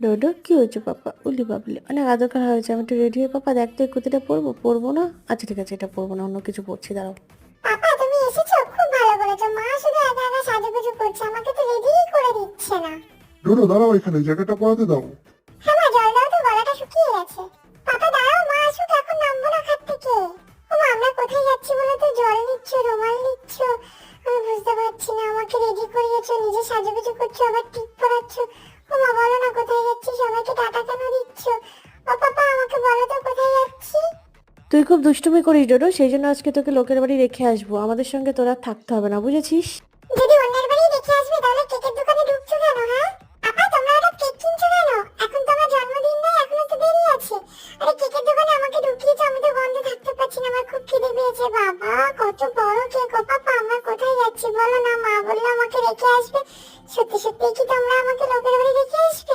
ডোডো কি হয়েছে পাপা? উলি বাবলি। অনেক আদর করা হয়েছে। আমি একটু রেডি হয়ে পাপা দেখতে এই কুর্তিটা পরবো? পরবো না? আচ্ছা ঠিক আছে এটা পরবো না অন্য কিছু পরছি দাঁড়াও। পাপা তুমি এসেছ? খুব ভালো করেছ। মা শুধু একা একা সাজুগুজু করছে আমাকে তো রেডিই করে দিচ্ছে না। ডোডো দাঁড়াও এখানে জ্যাকেটটা পরাতে দাও। হ্যাঁ মা জল দাও তো গলাটা শুকিয়ে গেছে। পাপা দাঁড়াও মা আসুক এখন নামবো না খাট থেকে। ও মা আমরা কোথায় যাচ্ছি বলো তো? জল নিচ্ছ রুমাল নিচ্ছ? আমি বুঝতে পারছি না আমাকে রেডি করিয়েছো নিজে সাজুগুজু করছ আবার টিপ পরাচ্ছ ও মা বলো না তুই খুব দুষ্টুমি করিস, ডোডো। সেই জন্য আজকে তোকে লোকের বাড়ি রেখে আসব। আমাদের সঙ্গে তোরা থাকতে হবে না, বুঝেছিস? যদি অন্যের তাহলে দোকানে কেন হ্যাঁ? তোমরা এখন তো আমার জন্মদিন তো দোকানে আমাকে আমি তো থাকতে পারছি না, আমার খুব কোথায় বলো মা আমাকে রেখে আসবে। সত্যি সত্যি কি তোমরা আমাকে লোকের বাড়ি দেখে আসবে?